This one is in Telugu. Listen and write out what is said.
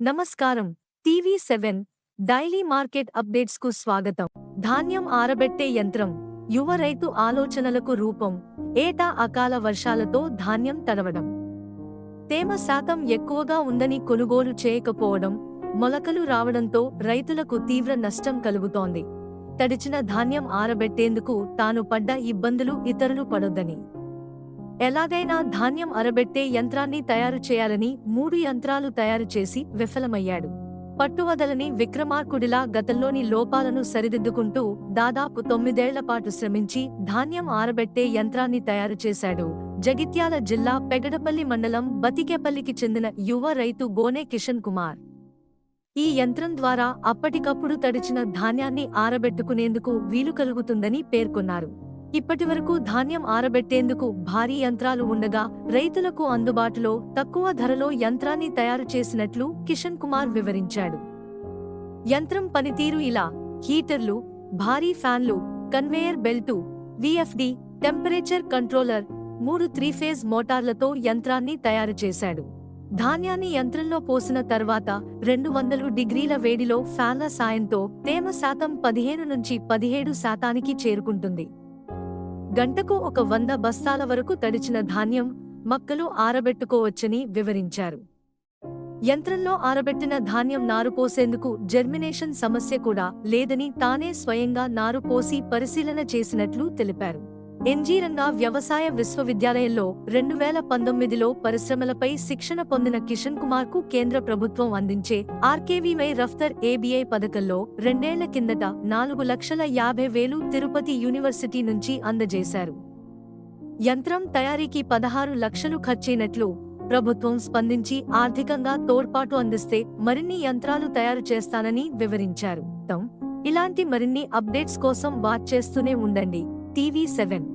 నమస్కారం. టీవీ సెవెన్ డైలీ మార్కెట్ అప్డేట్స్కు స్వాగతం. ధాన్యం ఆరబెట్టే యంత్రం యువ రైతు ఆలోచనలకు రూపం ఏటా అకాల వర్షాలతో ధాన్యం తడవడం. తేమ శాతం ఎక్కువగా ఉందని కొనుగోలు చేయకపోవడం మొలకలు రావడంతో రైతులకు తీవ్ర నష్టం కలుగుతోంది. తడిచిన ధాన్యం ఆరబెట్టేందుకు తాను పడ్డ ఇబ్బందులు ఇతరులు పడొద్దని. ఎలాగైనా ధాన్యం అరబెట్టే యంత్రాన్ని తయారు చేయాలని మూడు యంత్రాలు తయారు చేసి విఫలమయ్యాడు. పట్టువదలని విక్రమార్కుడిలా గతంలోని లోపాలను సరిదిద్దుకుంటూ దాదాపు తొమ్మిదేళ్ళ పాటు శ్రమించి ధాన్యం ఆరబెట్టే యంత్రాన్ని తయారు చేశాడు. జగిత్యాల జిల్లా పెగడపల్లి మండలం బతికేపల్లికి చెందిన యువ రైతు గోనే కిషన్ కుమార్. ఈ యంత్రం ద్వారా అప్పటికప్పుడు తడిచిన ధాన్యాన్ని ఆరబెట్టుకునేందుకు వీలు కలుగుతుందని పేర్కొన్నారు. ఇప్పటివరకు ధాన్యం ఆరబెట్టేందుకు భారీ యంత్రాలు ఉండగా రైతులకు అందుబాటులో తక్కువ ధరలో యంత్రాన్ని తయారు చేసినట్లు కిషన్ కుమార్ వివరించాడు. యంత్రం పనితీరు ఇలా హీటర్లు భారీ ఫ్యాన్లు conveyor belt VFD temperature controller మూడు త్రీ ఫేజ్ మోటార్లతో యంత్రాన్ని తయారు చేశాడు. ధాన్యాన్ని యంత్రంలో పోసిన తర్వాత రెండు వందలు డిగ్రీల వేడిలో ఫ్యాన్ల సాయంతో తేమ శాతం పదిహేను నుంచి పదిహేడు శాతానికి చేరుకుంటుంది. గంటకు ఒక వంద బస్తాల వరకు తడిచిన ధాన్యం మక్కలు ఆరబెట్టుకోవచ్చని వివరించారు. యంత్రంలో ఆరబెట్టిన ధాన్యం నారు పోసేందుకు జర్మినేషన్ సమస్య కూడా లేదని తానే స్వయంగా నారు పోసి పరిశీలన చేసినట్లు తెలిపారు. ఎన్జీరంగా వ్యవసాయ విశ్వవిద్యాలయంలో రెండు వేల పంతొమ్మిదిలో పరిశ్రమలపై శిక్షణ పొందిన కిషన్ కుమార్కు కేంద్ర ప్రభుత్వం అందించే ఆర్కేవీవై రఫ్తర్ ఏబీఐ పథకంలో రెండేళ్ళ కిందట నాలుగు లక్షల యాభై వేలు తిరుపతి యూనివర్సిటీ నుంచి అందజేశారు. యంత్రం తయారీకి పదహారు లక్షలు ఖర్చైనట్లు ప్రభుత్వం స్పందించి ఆర్థికంగా తోడ్పాటు అందిస్తే మరిన్ని యంత్రాలు తయారు చేస్తానని వివరించారు. తం. ఇలాంటి మరిన్ని అప్డేట్స్ కోసం వాచ్ చేస్తూనే ఉండండి. TV seven